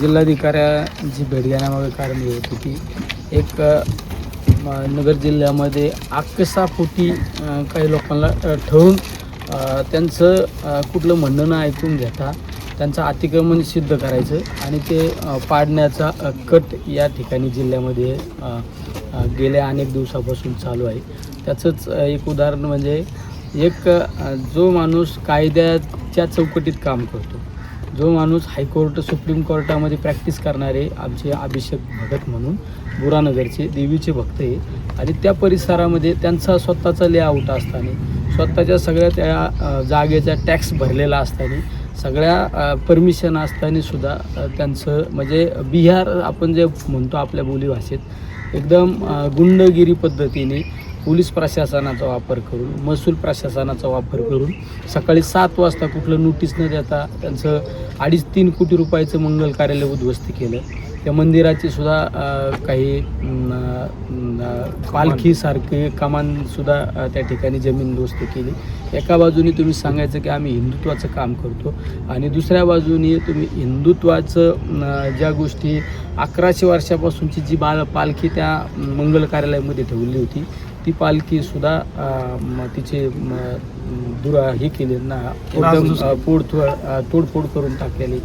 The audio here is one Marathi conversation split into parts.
जिल्हाधिकाऱ्याची भेट घेण्यामागे कारण हे होते की एक नगर जिल्ह्यामध्ये आकसापोटी काही लोकांना ठेवून त्यांचं कुठलं म्हणणं न ऐकून घेता त्यांचं अतिक्रमण सिद्ध करायचं आणि ते पाडण्याचा कट या ठिकाणी जिल्ह्यामध्ये गेल्या अनेक दिवसापासून चालू आहे. त्याचंच एक उदाहरण म्हणजे एक जो माणूस कायद्याच्या चौकटीत काम करतो जो माणूस हायकोर्ट सुप्रीम कोर्टामध्ये प्रॅक्टिस करणारे आमचे अभिषेक भगत म्हणून बुरानगरचे देवीचे भक्त आहे आणि त्या परिसरामध्ये त्यांचा स्वतःचा लेआउट असताना स्वतःच्या सगळ्या त्या जागेचा टॅक्स भरलेला असताना सगळ्या परमिशन असताना सुद्धा त्यांचं म्हणजे बिहार आपण जे म्हणतो आपल्या बोलीभाषेत एकदम गुंडगिरी पद्धतीने पोलीस प्रशासनाचा वापर करून महसूल प्रशासनाचा वापर करून सकाळी सात वाजता कुठलं नोटीस न देता त्यांचं अडीच तीन कोटी रुपयाचं मंगल कार्यालय उद्ध्वस्त केलं. त्या मंदिराची सुद्धा काही पालखीसारखे कमानसुद्धा त्या ठिकाणी जमीन दोस्त केली. एका बाजूने तुम्ही सांगायचं की आम्ही हिंदुत्वाचं काम करतो आणि दुसऱ्या बाजूने तुम्ही हिंदुत्वाचं ज्या गोष्टी अकराशे वर्षापासूनची जी बाळ पालखी त्या मंगल कार्यालयामध्ये ठेवली होती ती पालखीसुद्धा अ, म, तिचे दुरा हे केले ना अ, तोडफोड करून टाकलेली.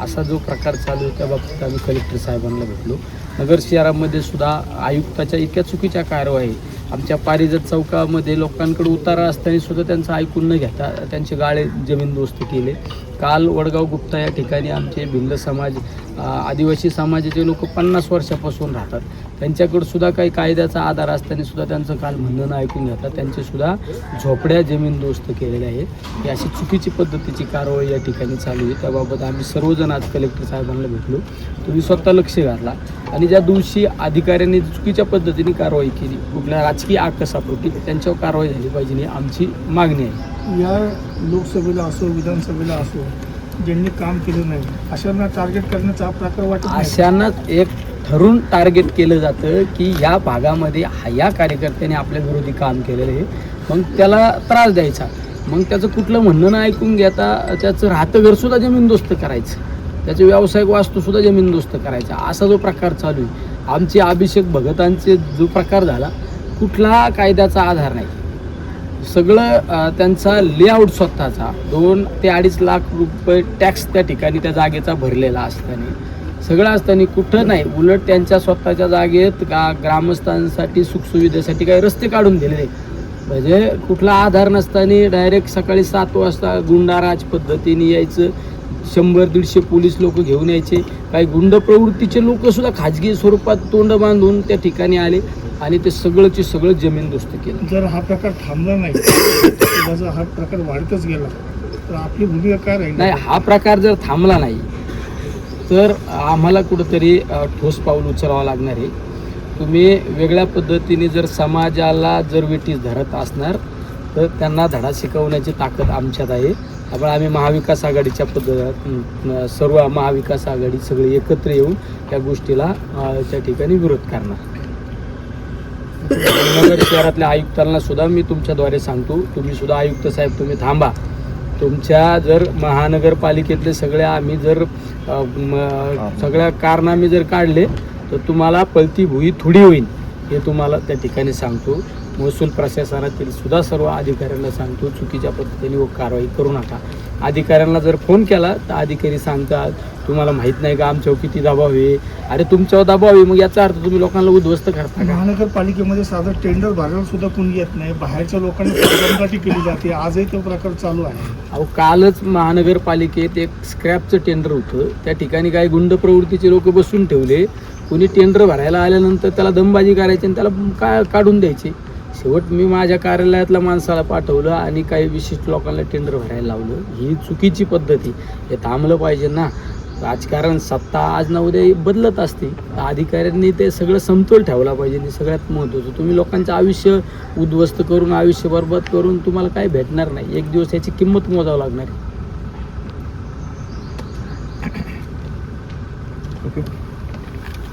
असा जो प्रकार चालू आहे त्या बाबतीत आम्ही कलेक्टर साहेबांना भेटलो. नगर शहरामध्ये सुद्धा आयुक्ताच्या इतक्या चुकीच्या कारवाई आमच्या पारिजात चौकामध्ये लोकांकडे उतारा असताना सुद्धा त्यांचं ऐकून न घेता त्यांचे गाळे जमीनदोस्त केले. काल वडगाव गुप्ता या ठिकाणी आमचे भिल्ल समाज आदिवासी समाजाचे लोक पन्नास वर्षापासून राहतात. त्यांच्याकडे सुद्धा काही कायद्याचा आधार असताना सुद्धा त्यांचं काल म्हणणं ऐकून घेतात. त्यांचे सुद्धा झोपड्या जमीनदोस्त केलेल्या आहेत. ही अशी चुकीची पद्धतीची कारवाई या ठिकाणी चालू आहे. त्याबाबत आम्ही सर्वजण आज कलेक्टर साहेबांना भेटलो. तुम्ही स्वतः लक्ष घातला. आणि ज्या दिवशी अधिकाऱ्यांनी चुकीच्या पद्धतीने कारवाई केली कुठल्या राजकीय आकसापोटी त्यांच्यावर कारवाई झाली पाहिजे ही आमची मागणी आहे. या लोकसभेला असो विधानसभेला असो ज्यांनी काम केलं नाही अशांना टार्गेट करण्याचा प्रकार वाटत नाही. अशांनाच एक ठरून टार्गेट केलं जातं की या भागामध्ये हा- या कार्यकर्त्याने आपल्या विरोधी काम केलेलं आहे. मग त्याला त्रास द्यायचा. मग त्याचं कुठलं म्हणणं न ऐकून घेता त्याचं राहतं घरसुद्धा जमीनदोस्त करायचं. त्याचे व्यावसायिक वास्तूसुद्धा जमीनदोस्त करायचा. असा जो प्रकार चालू आहे. आमचे अभिषेक भगतांचे जो प्रकार झाला कुठला कायद्याचा आधार नाही. सगळं त्यांचा लेआउट स्वतःचा. दोन ते अडीच लाख रुपये टॅक्स त्या ठिकाणी त्या जागेचा भरलेला असताना. सगळं असताना कुठं नाही उलट त्यांच्या स्वतःच्या जागेत गा ग्रामस्थांसाठी सुखसुविधेसाठी काही रस्ते काढून दिलेले. म्हणजे कुठला आधार नसताना डायरेक्ट सकाळी सात वाजता गुंडाराज पद्धतीने यायचं. शंभर दीडशे पोलीस लोक घेऊन यायचे. काही गुंड प्रवृत्तीचे लोक सुद्धा खाजगी स्वरूपात तोंड बांधून त्या ठिकाणी आले आणि ते सगळंचे सगळं जमीनदोस्त केलं. जर हा प्रकार थांबला नाही जर हा प्रकार वाढतच गेला तर आपली भूमिका काय राहील? नाही हा प्रकार जर थांबला नाही तर आम्हाला कुठंतरी ठोस पाऊल उचलावं लागणार आहे. तुम्ही वेगळ्या पद्धतीने जर समाजाला जर वेटीस धरत असणार तर त्यांना धडा शिकवण्याची ताकद आमच्यात आहे. त्यामुळे आम्ही महाविकास आघाडीच्या पद्धत सर्व महाविकास आघाडी सगळे एकत्र येऊन त्या गोष्टीला त्या ठिकाणी विरोध करणार. नगर शहरातल्या आयुक्तांना सुद्धा मी तुमच्याद्वारे सांगतो. तुम्ही सुद्धा आयुक्त साहेब तुम्ही थांबा. तुमच्या जर महानगरपालिकेतले सगळे आम्ही जर सगळ्या कारनामे जर काढले तर तुम्हाला पलती भुई थोडी होईल हे तुम्हाला त्या ठिकाणी सांगतो. महसूल प्रशासनातील सुद्धा सर्व अधिकाऱ्यांना सांगतो चुकीच्या पद्धतीने व कारवाई करू नका. अधिकाऱ्यांना जर फोन केला तर अधिकारी सांगतात तुम्हाला माहीत नाही का आमच्यावर किती दबाव आहे? अरे तुमच्यावर दबाव आहे. मग याचा अर्थ तुम्ही लोकांना उद्ध्वस्त करता महानगरपालिकेमध्ये साधं टेंडर भरायला सुद्धा कोणी येत नाही. बाहेरच्या लोकांना केली जाते. आजही तो प्रकार चालू आहे. अहो कालच महानगरपालिकेत एक स्क्रॅपचं टेंडर होतं. त्या ठिकाणी काही गुंड प्रवृत्तीचे लोक बसून ठेवले. कोणी टेंडर भरायला आल्यानंतर त्याला दमबाजी करायची आणि त्याला का काढून द्यायचे? शेवट मी माझ्या कार्यालयातल्या माणसाला पाठवलं आणि काही विशिष्ट लोकांना टेंडर भरायला लावलं. ही चुकीची पद्धती. हे थांबलं पाहिजे ना. राजकारण सत्ता आज ना उद्या बदलत असते. अधिकाऱ्यांनी ते सगळं समतोल ठेवला पाहिजे. आणि सगळ्यात महत्त्वाचं तुम्ही लोकांचं आयुष्य उद्ध्वस्त करून आयुष्य बरबाद करून तुम्हाला काय भेटणार नाही. एक दिवस याची किंमत मोजावं लागणार आहे. ओके.